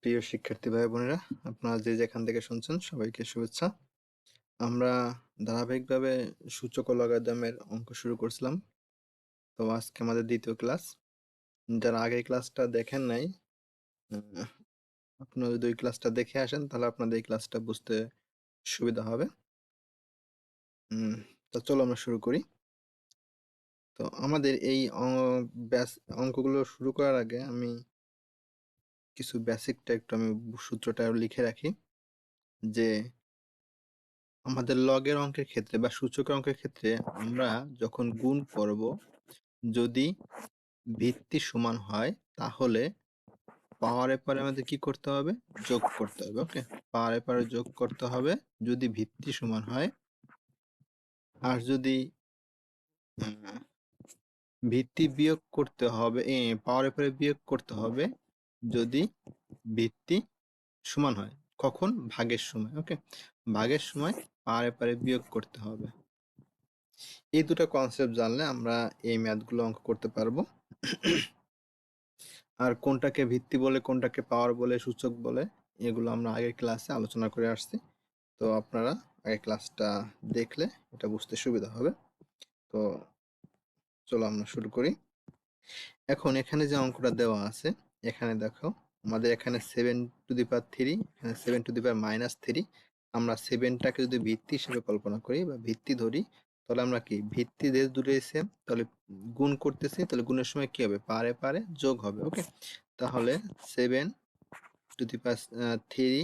প্রিয় শিক্ষার্থী ভাই বোনেরা আপনারা যে যেখান থেকে শুনছেন সবাইকে শুভেচ্ছা। আমরা ধারাবাহিকভাবে সূচক ও লগারিদমের অঙ্ক শুরু করছিলাম। তো আজকে আমাদের দ্বিতীয় ক্লাস। যারা আগে ক্লাসটা দেখেন নাই আপনারা যদি ওই ক্লাসটা দেখে আসেন, তাহলে আপনাদের এই ক্লাসটা বুঝতে সুবিধা হবে। তো চলো আমরা শুরু করি। তো আমাদের এই ব্যাস, অঙ্কগুলো শুরু করার আগে আমি কিছু বেসিকটা একটু আমি সূত্রটা লিখে রাখি। যে আমাদের লগের অঙ্কের ক্ষেত্রে বা সূচকের অঙ্কের ক্ষেত্রে আমরা যখন গুণ করব, যদি ভিত্তি সমান হয়, তাহলে পাওয়ারে পরে আমাদের কি করতে হবে? যোগ করতে হবে ওকে পাওয়ারে পরে যোগ করতে হবে যদি ভিত্তি সমান হয়। আর যদি ভিত্তি বিয়োগ করতে হবে পাওয়ারে পরে বিয়োগ করতে হবে যদি ভিত্তি সমান হয়, কখন? ভাগের সময় ওকে ভাগের সময় পারে পারে বিয়োগ করতে হবে। এই দুটো কনসেপ্ট জানলে আমরা এই ম্যাথগুলো অঙ্ক করতে পারব। আর কোনটাকে ভিত্তি বলে, কোনটাকে পাওয়ার বলে, সূচক বলে, এগুলো আমরা আগের ক্লাসে আলোচনা করে আসছি। তো আপনারা আগের ক্লাসটা দেখলে এটা বুঝতে সুবিধা হবে। তো চলো আমরা শুরু করি। এখন এখানে যে অঙ্কটা দেওয়া আছে এখানে দেখো, আমাদের এখানে seven to the power three এখানে seven to the power minus three আমরা সেভেনটাকে যদি ভিত্তি হিসেবে কল্পনা করি বা ভিত্তি ধরি, তাহলে আমরা কি? ভিত্তি দেশ দুটোই এসে তাহলে গুণ করতেছি, তাহলে গুণের সময় কি হবে? পারে পারে যোগ হবে ওকে তাহলে seven to the power three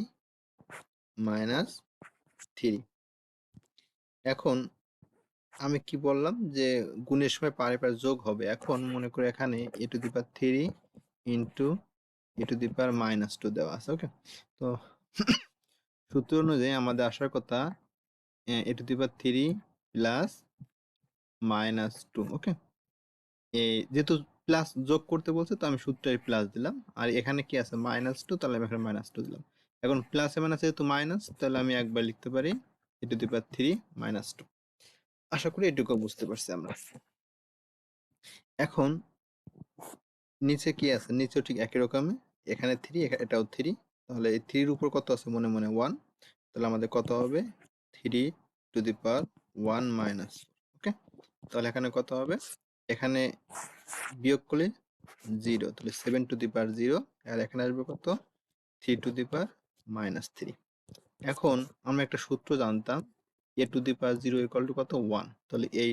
minus three এখন আমি কি বললাম যে, গুণের সময় পারে পারে যোগ হবে। এখন মনে করে এখানে a to the power three into a to the power minus two দেওয়া আছে ওকে তো সূত্র অনুযায়ী আমাদের আসার কথা, a to the power three plus minus two okay এই যেহেতু প্লাস যোগ করতে বলছে, তো আমি সূত্রের প্লাস দিলাম। আর এখানে কি আছে? মাইনাস টু তাহলে আমি এখানে মাইনাস টু দিলাম। এখন প্লাস এ মাইনাস যেহেতু মাইনাস তাহলে আমি একবার লিখতে পারি a to the power three minus two আশা করি এটুকু বুঝতে পারছি আমরা। এখন নিচে কি আছে? নিচেও ঠিক একই রকমই। এখানে থ্রি এটাও থ্রি তাহলে এই থ্রির উপর কত আছে মনে মনে? ওয়ান তাহলে আমাদের কত হবে? Three to the power one minus okay তাহলে এখানে কত হবে? এখানে বিয়োগ করলে জিরো তাহলে seven to the power zero আর এখানে আসবে কত? Three to the power minus three এখন আমরা একটা সূত্র জানতাম a to the power zero equal to কত? ওয়ান তাহলে এই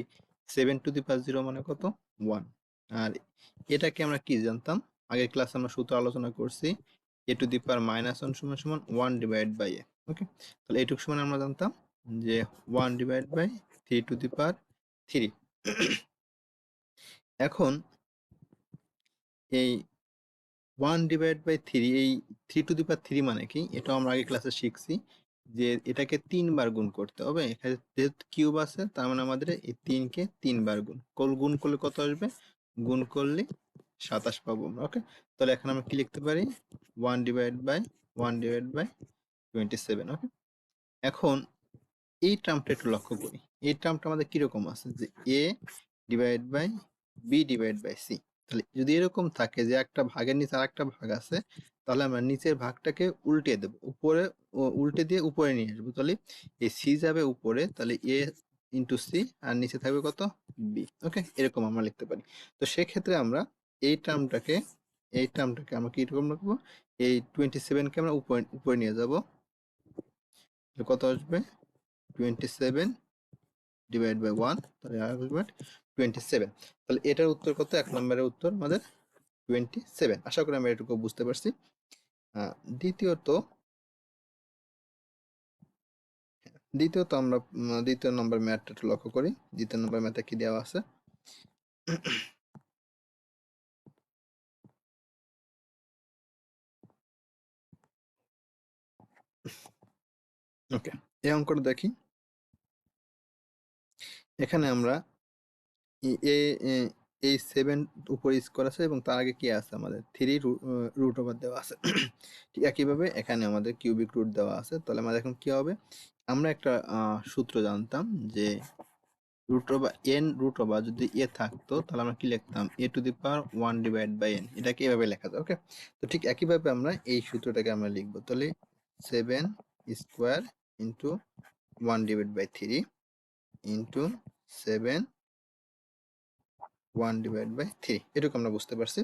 seven to the power zero মানে কত? ওয়ান আর এটাকে আমরা কি জানতাম? আগের ক্লাসে আমরা সূত্র আলোচনা করছি a to the power minus one সমান সমান one divide by a okay তাহলে এইটুকু সমান আমরা জানতাম যে one divide by three to the power three এখন এই ওয়ান ডিভাইড বাই থ্রি এই three to the power three মানে কি? এটা আমরা আগে ক্লাসে শিখছি যে এটাকে তিনবার গুণ করতে হবে। এখানে যেহেতু কিউব আছে, তার মানে আমাদের এই তিনকে তিনবার গুণ। কল গুণ করলে কত আসবে? গুণ করলে সাতাশ পাবো আমরা ওকে তাহলে এখন আমরা কি লিখতে পারি? One divide by one divide by twenty seven okay এখন এই টার্মটা একটু লক্ষ্য করি। এই টার্মটা আমাদের কীরকম আছে? যে a divide by b divide by c তাহলে যদি এরকম থাকে যে একটা ভাগের নিচে আর একটা ভাগ আছে, তাহলে আমরা নিচের ভাগটাকে উল্টে দেব। উপরে উল্টে দিয়ে উপরে নিয়ে আসব। তাহলে এই সি যাবে উপরে, তাহলে এ ইন্টু সি আর নিচে থাকবে কত বি ওকে এরকম আমরা লিখতে পারি। তো সেক্ষেত্রে আমরা এই টার্মটাকে এই টার্মটাকে আমরা কীরকম রাখব? এই টোয়েন্টি সেভেনকে আমরা উপরে উপরে নিয়ে যাব। কত আসবে? Twenty seven divide by one তাহলে আসবে টোয়েন্টি সেভেন তাহলে এটার উত্তর কত? এক নম্বরের উত্তর আমাদের টোয়েন্টি সেভেন আশা করি আমরা এটুকু বুঝতে পারছি। দ্বিতীয়ত দ্বিতীয়ত আমরা দ্বিতীয় নম্বর ম্যাথটা একটু লক্ষ্য করি। দ্বিতীয় নম্বর ম্যাথে কি দেওয়া আছে? ওকে এই অঙ্কটা দেখি। এখানে আমরা এ এই সেভেন উপরে স্কোর আছে এবং তার আগে কি আছে আমাদের? থ্রি রুট ওভার দেওয়া আছে। ঠিক একইভাবে এখানে আমাদের কিউবিক রুট দেওয়া আছে। তাহলে আমাদের এখন কি হবে? আমরা একটা সূত্র জানতাম যে root over n root over যদি এ থাকতো, তাহলে আমরা কি লিখতাম? A to the power one divide by n এটাকে এভাবে লেখা যায় ওকে তো ঠিক একইভাবে আমরা এই সূত্রটাকে আমরা লিখব। তাহলে seven square into one divide by three into seven one divide by three এটুকু আমরা বুঝতে পারছি।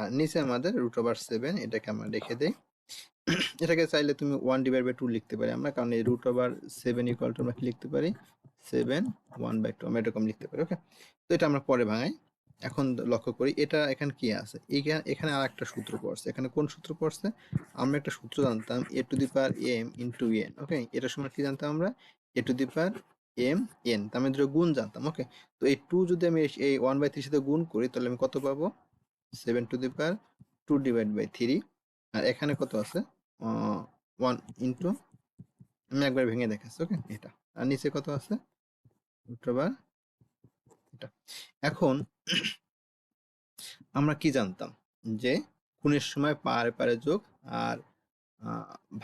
আর নিচে আমাদের রুট ওভার সেভেন এটাকে আমরা রেখে দেই। এটাকে চাইলে তুমি ওয়ান ডিভাইড বাই টু লিখতে পারি আমরা, কারণ এই root over seven equal to আমরা কি লিখতে পারি? সেভেন ওয়ান বাই টু আমরা এরকম লিখতে পারি ওকে তো এটা আমরা পরে ভাঙাই। এখন লক্ষ্য করি, এটা এখানে কি আছে? এখানে আর একটা সূত্র পড়ছে। এখানে কোন সূত্র পড়ছে? আমরা একটা সূত্র জানতাম a to the power m into n okay এটার সময় কি জানতাম আমরা? A to the power m n তার মধ্যে গুণ জানতাম ওকে তো এই টু যদি আমি এই ওয়ান বাই থ্রির সাথে গুণ করি, তাহলে আমি কত পাবো? Seven to the power two divide by three আর এখানে কত আছে? ওয়ান ইন্টু আমি একবার ভেঙে দেখাচ্ছি ওকে এটা, আর নিচে কত আছে? রুটওভার এটা। এখন আমরা কি জানতাম? যে গুণের সময় পারে পারে যোগ আর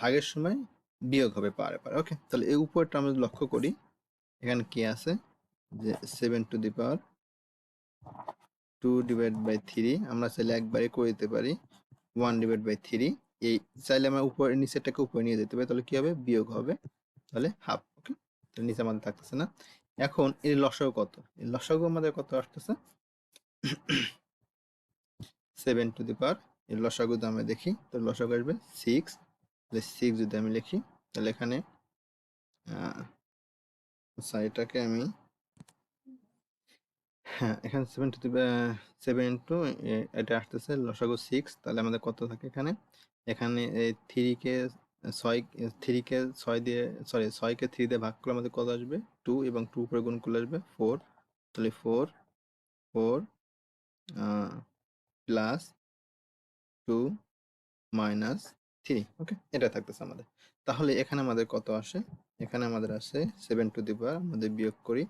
ভাগের সময় বিয়োগ হবে পারে পারে ওকে তাহলে এই উপরটা আমরা লক্ষ্য করি এখানে কি আছে? যে seven to the power two divide by three আমরা চাইলে একবারে করে দিতে পারি। ওয়ান ডিভাইড বাই থ্রি এই চাইলে আমরা উপরে, নিচেরটাকে উপরে নিয়ে যেতে পারি, তাহলে কি হবে? বিয়োগ হবে। তাহলে হাফ ওকে তাহলে নিচে আমাদের থাকতেছে না। এখন এর লসাগু কত? এর লসাগু আমাদের কত আসতেছে? সেভেন টু দি পাওয়ার এর লসাগু যদি আমরা দেখি তো লসাগু আসবে সিক্স তাহলে সিক্স যদি আমি লিখি, তাহলে এখানে আচ্ছা এটাকে আমি হ্যাঁ এখানে সেভেন টু সেভেন টু এটা আসতেছে লসাগু সিক্স তাহলে আমাদের কত থাকে এখানে? এখানে এই থ্রি কে ছয় থ্রি কে ছয় দিয়ে সরি ছয়কে থ্রি দিয়ে ভাগ করলে আমাদের কত আসবে? টু এবং টু উপরে গুণ করলে আসবে ফোর তাহলে four four plus two minus three okay এটা থাকতেছে আমাদের। তাহলে এখানে আমাদের কত আসে? এখানে আমাদের আছে সেভেন টু দি পাওয়ার আমাদের বিয়োগ করি,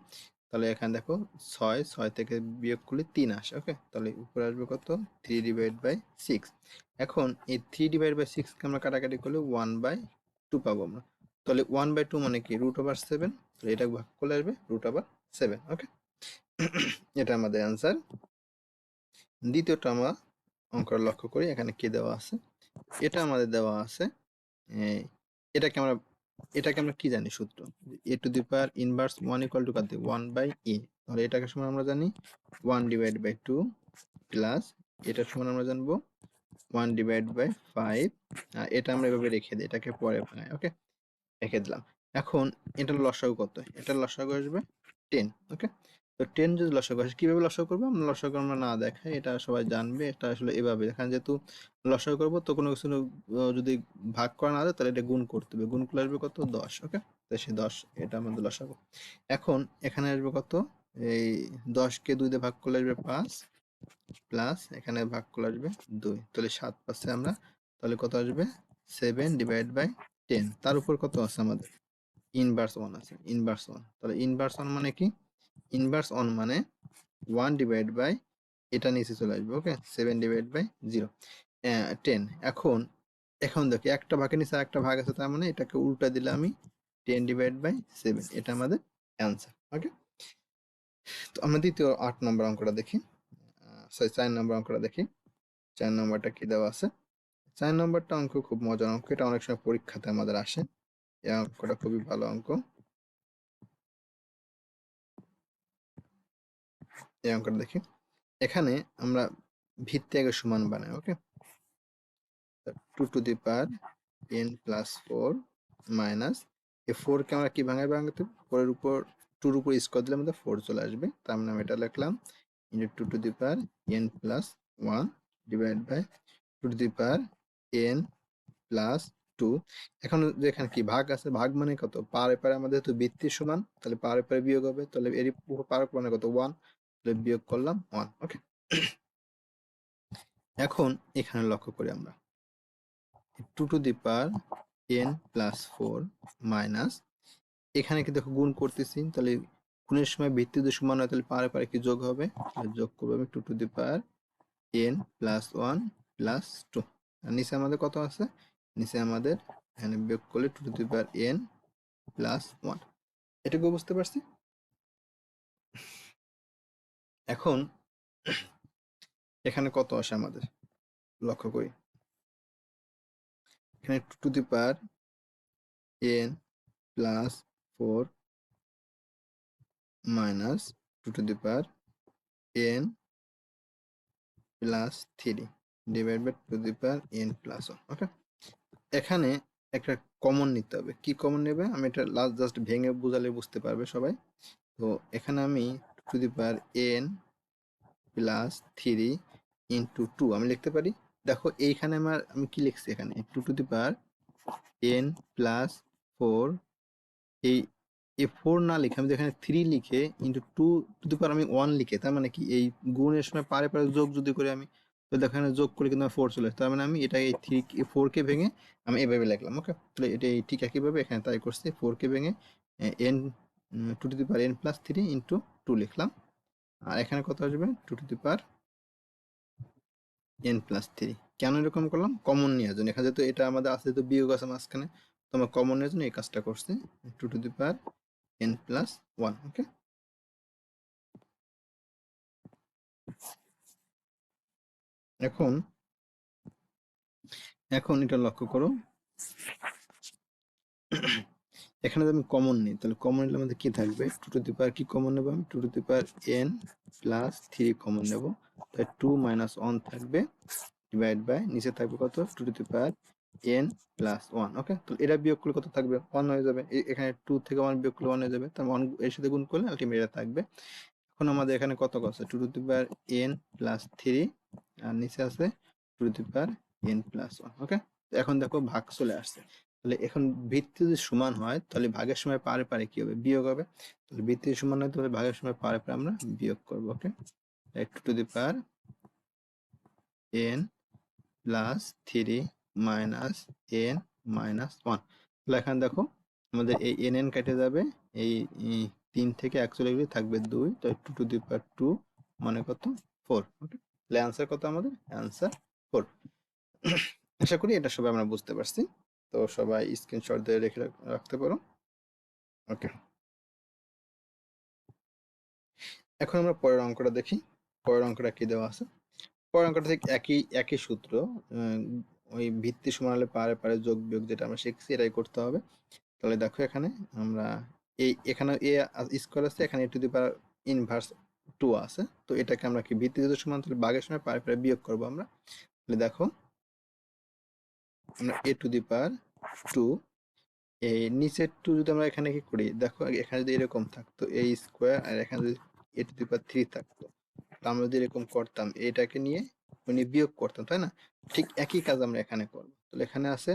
তাহলে এখানে দেখো ছয় ছয় থেকে বিয়োগ করলে তিন আসে ওকে তাহলে উপরে আসবে কত? থ্রি ডিভাইড বাই সিক্স এখন এই থ্রি ডিভাইড বাই সিক্সকে আমরা কাটাকাটি করলে ওয়ান বাই টু পাবো আমরা। তাহলে ওয়ান বাই টু মানে কি? রুট ওভার সেভেন তাহলে এটা ভাগ করলে আসবে রুট ওভার সেভেন ওকে এটা আমাদের অ্যান্সার দ্বিতীয়টা আমরা অঙ্ক লক্ষ্য করি, এখানে কি দেওয়া আছে? এটা আমাদের দেওয়া আছে এটাকে আমরা এটাকে আমরা কি জানি সূত্র? A to the power inverse one equal to কাতে ওয়ান বাই এ তাহলে এটাকে সময় আমরা জানি one divide by two plus এটার সময় আমরা জানব ওয়ান ডিভাইড বাই ফাইভ এটা আমরা এভাবে রেখে দিই, এটাকে পরে ভাঙাই ওকে রেখে দিলাম। এখন এটার লসাগু কত? এটার লসাগু আসবে টেন ওকে তো টেন যদি লসাগু আসে কীভাবে লসাগু করব? আমরা লসাগু আমরা না দেখাই এটা সবাই জানবে, এটা আসলে এভাবে। এখানে যেহেতু লসাগু করব, তো কোনো কিছু যদি ভাগ করা না যায় তাহলে এটা গুণ করতে হবে। গুণ করলে আসবে কত? দশ ওকে তো সেই দশ, এটা আমাদের লসাগু এখন এখানে আসবে কত? এই দশকে দুই দিয়ে ভাগ করলে আসবে পাঁচ প্লাস এখানে ভাগ করলে আসবে দুই। তাহলে সাত পাশে আমরা, তাহলে কত আসবে? সেভেন ডিভাইড বাই টেন তার উপর কত আছে আমাদের? ইনভার্স ওয়ান আছে ইনভার্স ওয়ান তাহলে ইনভার্স ওয়ান মানে কি? ইনভার্স অন মানে ওয়ান ডিভাইড বাই এটা নিচে চলে আসবে okay seven divide by zero ten এখন এখন দেখি, একটা ভাগের নিচে একটা ভাগ আছে, তার মানে এটাকে উল্টা দিলে আমি টেন ডিভাইড বাই সেভেন এটা আমাদের অ্যান্সার ওকে তো আমরা দ্বিতীয় আট নম্বর অঙ্কটা দেখি। সরি চার নম্বর অঙ্কটা দেখি। চার নম্বরটা কি দেওয়া আছে? চার নম্বরটা অঙ্ক খুব মজার অঙ্ক, এটা অনেক সময় পরীক্ষাতে আমাদের আসে। এই অঙ্কটা খুবই ভালো অঙ্ক। এই অঙ্কটা দেখি। এখানে আমরা ভিত্তি আগে সমান বানাই okay two to the power n plus four minus এই ফোর কে আমরা কি ভাঙায় ভাঙাতে ফোরের উপর টুর উপর স্কোয়ার দিলে আমাদের ফোর চলে আসবে। তার মানে আমি এটা লিখলাম into two to the power n plus one divide by two to the power n plus two এখন যে এখানে কি ভাগ আছে, ভাগ মানে কত? পারে পারে আমাদের তো বৃত্তির সমান, তাহলে পারে পারে বিয়োগ হবে, তাহলে এর পারে মানে কত? ওয়ান বিয়োগ করলাম ওয়ান ওকে এখন এখানে লক্ষ্য করি আমরা। Two to the power n plus four minus এখানে কি দেখো গুণ করতেছি, তাহলে গুণের সময় ভিত্তি যদি সমান হয়, তাহলে পারে পারে কি যোগ হবে? যোগ করব আমি two to the power n plus one plus two আর নিচে আমাদের কত আছে? নিচে আমাদের এখানে বিয়োগ করলে two to the power n plus one এটুকু বুঝতে পারছি? এখন এখানে কত আসে আমাদের? লক্ষ্য করি। এখানে two to the power n plus four minus two to the power n plus three divide by two the power n plus one okay এখানে একটা কমন নিতে হবে। কি কমন নেবে? আমি এটা লাস্ট জাস্ট ভেঙে বুঝালে বুঝতে পারবে সবাই। তো এখানে আমি to the power n plus three into two আমি লিখতে পারি দেখো, এইখানে আমার, আমি কি লিখছি এখানে two to the power n plus four এই, এ ফোর না লিখে, আমি এখানে থ্রি লিখে into two to the power আমি ওয়ান লিখে, তার মানে কি এই গুণের সময় পারে পারে যোগ যদি করে আমি, তো দেখো যোগ করে কিন্তু ফোর চলে। তার মানে আমি এটা এই থ্রি ফোর কে ভেঙে আমি এভাবে লিখলাম ওকে তাহলে এটা ঠিক একইভাবে, এখানে তাই করছি ফোর কে ভেঙে n two to the power n plus three into two লিখলাম। আর এখানে কত আসবে? Two to the power n plus three কেন এরকম করলাম? কমন নেওয়ার জন্য এখানে যেহেতু এটা আমাদের আছে, তো বিয়োগ আছে মাঝখানে, তো আমরা কমন নেওয়ার জন্য এই কাজটা করছি। Two to the power n plus one okay এখন এখন এটা লক্ষ্য করো। এখানে যদি আমি কমন নিই, তাহলে কমন নিলে আমাদের কি থাকবে? টু টু দি পাওয়ার কি কমন নেব আমি? Two to the power n plus three common নেব। তাই টু মাইনাস ওয়ান থাকবে ডিভাইড বাই নিচে থাকবে কত? Two to the power n plus one okay তো এটা বিয়োগ করলে কত থাকবে? ওয়ান হয়ে যাবে। এখানে টু থেকে ওয়ান বিয়োগ করলে ওয়ান হয়ে যাবে। তার ওয়ানের সাথে গুণ করলে আলটিমেট এটা থাকবে। এখন আমাদের এখানে কত আছে? Two to the power n plus three আর নিচে আছে two to the power n plus one okay এখন দেখো ভাগ চলে আসছে। তাহলে এখন ভিত্তি যদি সমান হয়, তাহলে ভাগের সময় পারে পারে কি হবে? বিয়োগ হবে। তাহলে ভিত্তি সমান হয়, তাহলে ভাগের সময় পারে পারে আমরা বিয়োগ করব, okay? Two to the power n plus three minus n minus one. তাহলে এখানে দেখো, আমাদের এই এন এন কেটে যাবে, এই তিন থেকে এক চলে গেলে থাকবে দুই। তো two to the power two মানে কত? Four, okay? তাহলে অ্যান্সার কত আমাদের? অ্যান্সার ফোর আশা করি এটা সবাই আমরা বুঝতে পারছি। তো সবাই স্ক্রিনশট দিয়ে রেখে রাখতে পারো। ওকে এখন আমরা পরের অঙ্কটা দেখি। পরের অঙ্কটা কি দেওয়া আছে? পরের অঙ্কটা ঠিক একই একই সূত্র ওই ভিত্তি সমান হলে পারে পারে যোগ বিয়োগ যেটা আমরা শিখছি এটাই করতে হবে। তাহলে দেখো এখানে আমরা এই এখানে এ স্কোয়ার আছে, এখানে to the power inverse two আছে। তো এটাকে আমরা কি ভিত্তি যদি সমান, তাহলে বাঘের সময় পারে পারে বিয়োগ করব আমরা। তাহলে দেখো আমরা a to the power two এই নিচের টু যদি আমরা এখানে কি করি, দেখো এখানে যদি এরকম থাকতো এ স্কোয়ার আর এখানে যদি এ টু দি পাওয়ার থ্রি থাকতো আমরা যদি এরকম করতাম, এটাকে নিয়ে মানে বিয়োগ করতাম, তাই না? ঠিক একই কাজ আমরা এখানে করব। তাহলে এখানে আছে,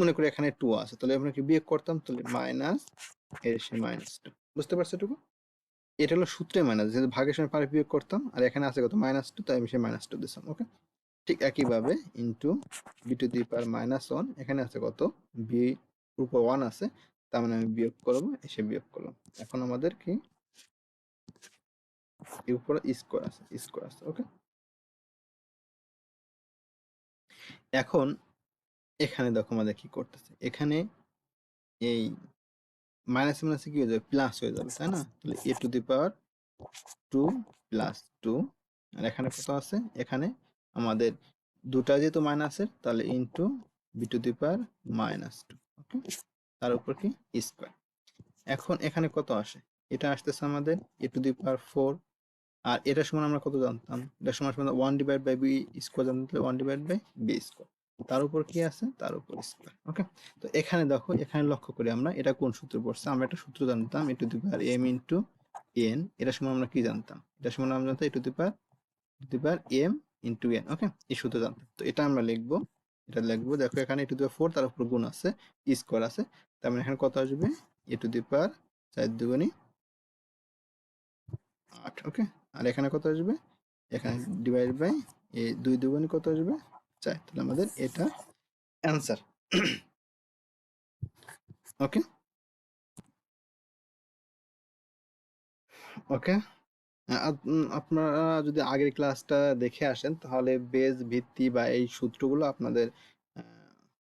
মনে করি এখানে টু আছে, তাহলে আমরা কি বিয়োগ করতাম? তাহলে মাইনাস এর সে মাইনাস টু বুঝতে পারছ এটুকু? এটা হলো সূত্রে মাইনাস যেহেতু ভাগের সময় পারে বিয়োগ করতাম, আর এখানে আছে কত? মাইনাস টু তাই আমি সে মাইনাস টু দিতাম ওকে ঠিক একইভাবে into b to the power minus one এখানে আছে কত? বি উপর ওয়ান আছে, তার মানে আমি বিয়োগ করব, এসে বিয়োগ করলাম। এখন আমাদের কি? এর উপরে স্কোয়ার আছে স্কোয়ার আছে ওকে এখন এখানে দেখো আমাদের কি করতেছে। এখানে এই মাইনাস মাইনাসে কি হয়ে যাবে? প্লাস হয়ে যাবে, তাই না? তাহলে a to the power two plus two আর এখানে কত আছে? এখানে আমাদের দুটা যেহেতু মাইনাসের তাহলে into b to the power minus two okay তার উপর কি? স্কোয়ার এখন এখানে কত আসে? এটা আসতেছে আমাদের এ টু দি পাওয়ার ফোর আর এটা সমান আমরা কত জানতাম? এটা সমান সমান one divide by b square জানতে one divide by b square তার উপর কি আছে? তার উপর স্কোয়ার ওকে তো এখানে দেখো, এখানে লক্ষ্য করি আমরা, এটা কোন সূত্র পড়ছে? আমরা একটা সূত্র জানতাম a to the power m into n এটা সমান আমরা কি জানতাম? এটা সমান আমরা জানতাম a to the power to the power m into n okay এই সূত্র জানতে তো এটা আমরা লিখব। এটা লিখব, দেখো এখানে a to the power four তার উপর গুণ আছে স্কোয়ার আছে। তার মানে এখানে কত আসবে? এ টু দি পাওয়ার চার দুগুণী আট ওকে আর এখানে কত আসবে? এখানে ডিভাইড বাই এ দুই দুগুণি কত আসবে? চার। তাহলে আমাদের এটা অ্যান্সার ওকে ওকে আপনারা যদি আগের ক্লাসটা দেখে আসেন, তাহলে বেজ ভিত্তি বা এই সূত্রগুলো আপনাদের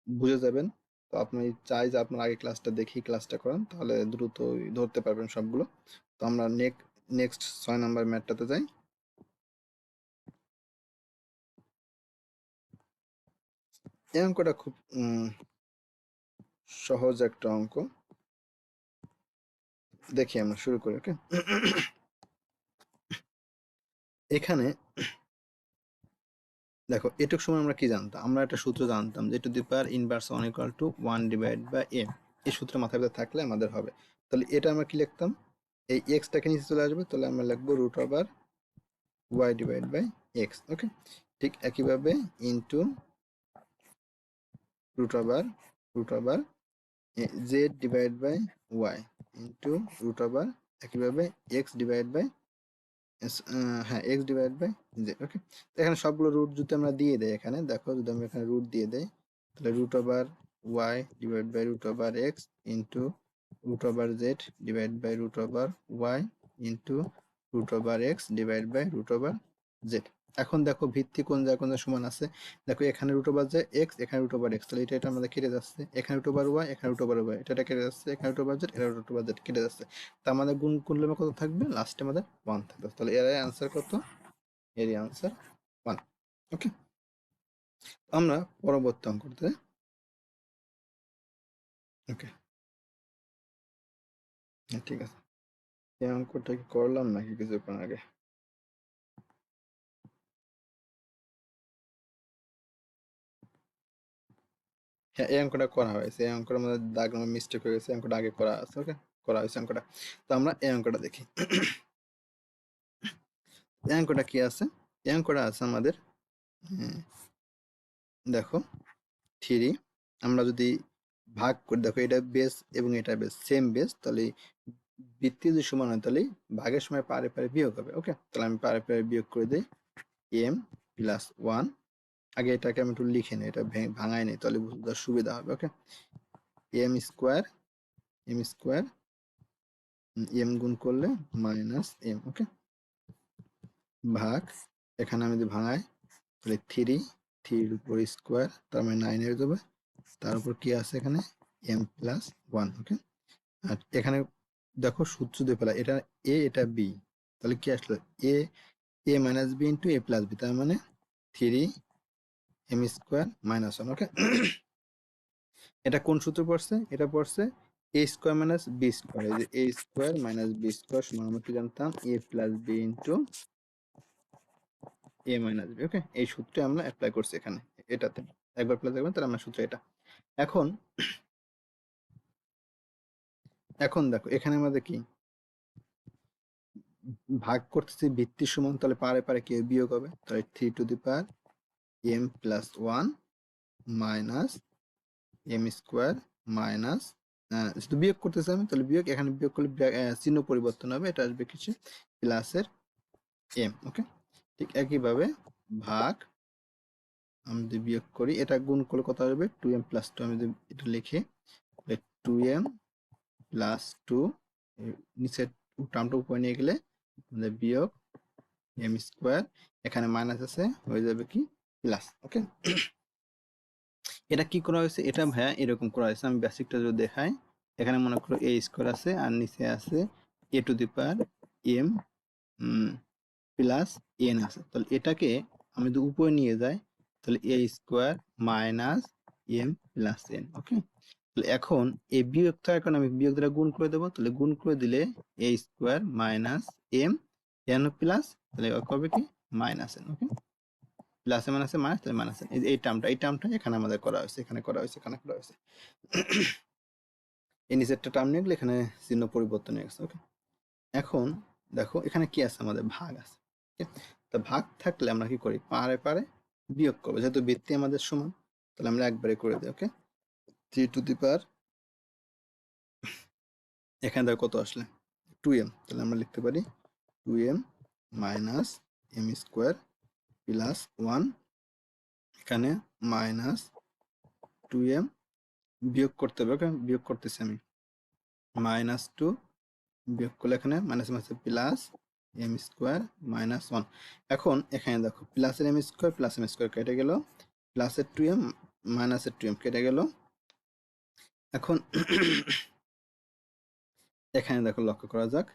বুঝে যাবেন। তো আপনি চাই যে আপনার আগের ক্লাসটা দেখেই ক্লাসটা করেন, তাহলে দ্রুত ধরতে পারবেন সবগুলো। তো আমরা নেক্সট নেক্সট ছয় নাম্বার ম্যাটটাতে যাই। এই অঙ্কটা খুব সহজ একটা অঙ্ক। দেখি আমরা শুরু করি, ওকে? এখানে দেখো, এটুক সময় আমরা কি জানতাম? আমরা একটা সূত্র জানতাম যে to the power inverse one equal to one divide by m এই সূত্র মাথায় ভিতরে থাকলে আমাদের হবে। তাহলে এটা আমরা কি লিখতাম? এই এক্সটাকে নিচে চলে আসবে, তাহলে আমরা লিখব root over y divide by x okay ঠিক একইভাবে into root over root over z divide by y into root over একইভাবে এক্স ডিভাইড বাই হ্যাঁ x divide by z okay এখানে সবগুলো রুট যদি আমরা দিয়ে দেই এখানে, দেখো যদি আমরা এখানে রুট দিয়ে দেই, তাহলে root over y divide by root over x into root over z divide by root over y into root over x divide by root over z এখন দেখো ভিত্তি কোন জায়গায় কোন জায়গায় সমান আছে? দেখো এখানে রুট ওভার যে এক্স এখানে রুট ওভার এক্স তাহলে এটা এটা আমাদের কেটে যাচ্ছে। এখানে রুট ওভার ওয়াই এখানে রুট ওভার ওয়াই এটা কেটে যাচ্ছে। এখানে রুট ওভার জেড এটা রুট ওভার জেড কেটে যাচ্ছে। তা আমাদের গুণ করলে কত থাকবে? লাস্টে আমাদের ওয়ান থাকবে। তাহলে এর অ্যান্সার কত? এর অ্যান্সার ওয়ান ওকে আমরা পরবর্তী অঙ্কতে ওকে হ্যাঁ ঠিক আছে। এই অঙ্কটা কি করলাম নাকি কিছুক্ষণ আগে? হ্যাঁ এই অঙ্কটা করা হয়েছে। এই অঙ্কটা আমাদের দাগ মিস্টেক হয়ে গেছে অঙ্কটা আগে করা আছে ওকে করা হয়েছে অঙ্কটা। তো আমরা এই অঙ্কটা দেখি। এই অঙ্কটা কি আছে? এই অঙ্কটা আছে আমাদের হ্যাঁ, দেখো থ্রি আমরা যদি ভাগ করি দেখো এটা বেস এবং এটা বেস সেম বেস তাহলে বৃত্তি যদি সমান হয় তাহলে ভাগের সময় পারে পারে বিয়োগ হবে ওকে তাহলে আমি পারে পারে বিয়োগ করে দিই এম প্লাস ওয়ান আগে এটাকে আমি একটু লিখে নিই, এটা ভে- ভাঙাই নেই, তাহলে বুঝতে সুবিধা হবে okay m square m square m গুণ করলে মাইনাস এম ওকে ভাগ, এখানে আমি যদি ভাঙাই, তাহলে থ্রি থ্রির উপর স্কোয়ার তার মানে নাইন হয়ে যাবে তার উপর কি আছে এখানে? এম প্লাস ওয়ান ওকে আর এখানে দেখো সূত্র দিয়ে ফেলা এটা এ এটা বি তাহলে কি আসলো? A A minus B into A plus B তার মানে three M square minus one okay এটা কোন সূত্র পড়ছে? এটা পড়ছে A square minus B square এই যে A square minus B square সমান আমরা কি জানতাম? A plus B into A minus B okay এই সূত্রে আমরা অ্যাপ্লাই করছি এখানে, এটাতে। একবার প্লাস একবার তাহলে আমরা সূত্র এটা। এখন এখন দেখো, এখানে আমাদের কি? ভাগ করতেছি ভিত্তির সমান, তাহলে পারে পারে কি, বিয়োগ হবে, তাহলে three to the power M plus one minus M square minus শুধু বিয়োগ করতেছি আমি, তাহলে বিয়োগ, এখানে বিয়োগ করলে চিহ্ন পরিবর্তন হবে, এটা আসবে কিছু প্লাসের এম ওকে ঠিক একইভাবে ভাগ, আমি যদি বিয়োগ করি, এটা গুণ করলে কত আসবে? টু এম প্লাস টু আমি যদি এটা লিখি টু এম প্লাস টু নিচের টার্মটা উপরে নিয়ে গেলে বিয়োগ এম স্কোয়ার এখানে মাইনাস আছে, হয়ে যাবে কি? প্লাস ওকে এটা কি করা হয়েছে? এটা ভাইয়া এরকম করা হয়েছে। আমি বেসিকটা যদি দেখাই, এখানে মনে করো এ স্কোয়ার আছে, আর নিচে আছে A to the power M plus N আছে। তাহলে এটাকে আমি যদি উপরে নিয়ে যাই, তাহলে A square minus M plus N okay তাহলে এখন এ বিয়োগ থাকার কারণে আমি বিয়োগ দ্বারা গুণ করে দেবো। তাহলে গুণ করে দিলে A square minus M N plus তাহলে কবে কি? Minus N okay plus A মাইনাসে তাহলে মাইনাস এই টার্মটা এই টার্মটা এখানে আমাদের করা হয়েছে, এখানে করা হয়েছে, এখানে করা হয়েছে। এই নিচেরটা টার্ম নিয়ে গেলে এখানে চিহ্ন পরিবর্তন হয়ে গেছে ওকে এখন দেখো, এখানে কি আছে? আমাদের ভাগ আছে তা ভাগ থাকলে আমরা কি করি? পারে পারে বিয়োগ করব। যেহেতু বৃত্তি আমাদের সমান, তাহলে আমরা একবারে করে দিই ওকে থ্রি টু দি পার এখানে দেখো কত আসলে? টু এম তাহলে আমরা লিখতে পারি two M minus M square plus one, এখানে মাইনাস টু এম বিয়োগ করতে হবে ওকে বিয়োগ করতেছি আমি। মাইনাস টু বিয়োগ করলে এখানে minus minus plus M square minus one. এখন এখানে দেখো, প্লাসের M square plus M square কেটে গেল, প্লাসের টু এম মাইনাসের টু এম কেটে গেল। এখন এখানে দেখো লক্ষ্য করা যাক।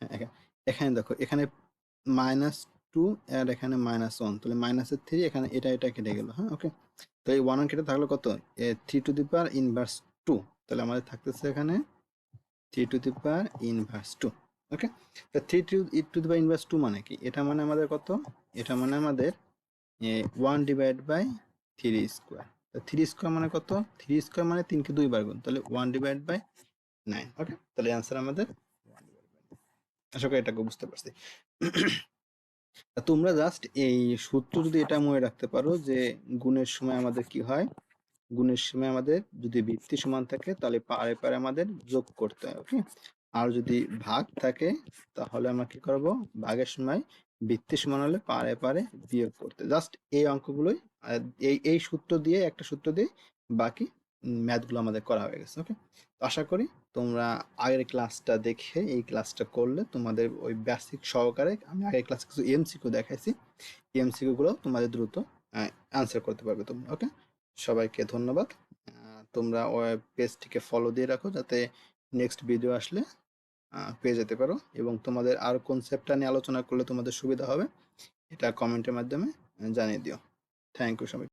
হ্যাঁ এখানে দেখো, এখানে মাইনাস টু আর এখানে মাইনাস ওয়ান তাহলে মাইনাসের থ্রি এখানে এটা এটা কেটে গেল হ্যাঁ ওকে তো এই ওয়ান কেটে থাকল কত? Three to the power inverse two তাহলে আমাদের থাকতেছে এখানে three to the power inverse two okay তো three to to the power inverse two মানে কি? এটা মানে আমাদের কত? এটা মানে আমাদের one divide by three square three square মানে কত? থ্রি স্কোয়ার মানে তিনকে দুইবার গুণ, তাহলে one divide by nine okay তাহলে অ্যান্সার আমাদের, আশা করি এটাকে বুঝতে পারছি। তা তোমরা জাস্ট এই সূত্র যদি এটা মনে রাখতে পারো যে গুণের সময় আমাদের কি হয়? গুণের সময় আমাদের যদি ভিত্তি সমান থাকে তাহলে পারে পারে আমাদের যোগ করতে হয় ওকে আর যদি ভাগ থাকে তাহলে আমরা কি করব? ভাগের সময় ভিত্তি সমান হলে পারে পারে বিয়োগ করতে জাস্ট এই অঙ্কগুলোই এই এই সূত্র দিয়ে, একটা সূত্র দিয়ে বাকি ম্যাথগুলো আমাদের করা হয়ে গেছে ওকে তো আশা করি তোমরা আগের ক্লাসটা দেখে এই ক্লাসটা করলে তোমাদের ওই বেসিক সহকারে আমি আগের ক্লাসে কিছু এমসিকিউ দেখাইছি। এমসিকিউ গুলো তোমাদের দ্রুত অ্যান্সার করতে পারবে তোমরা ওকে সবাইকে ধন্যবাদ। তোমরা ওয়েব পেজটিকে ফলো দিয়ে রাখো যাতে নেক্সট ভিডিও আসলে পেয়ে যেতে পারো এবং তোমাদের আর কনসেপ্টটা নিয়ে আলোচনা করলে তোমাদের সুবিধা হবে। এটা কমেন্টের মাধ্যমে জানিয়ে দিও। থ্যাংক ইউ সবাই।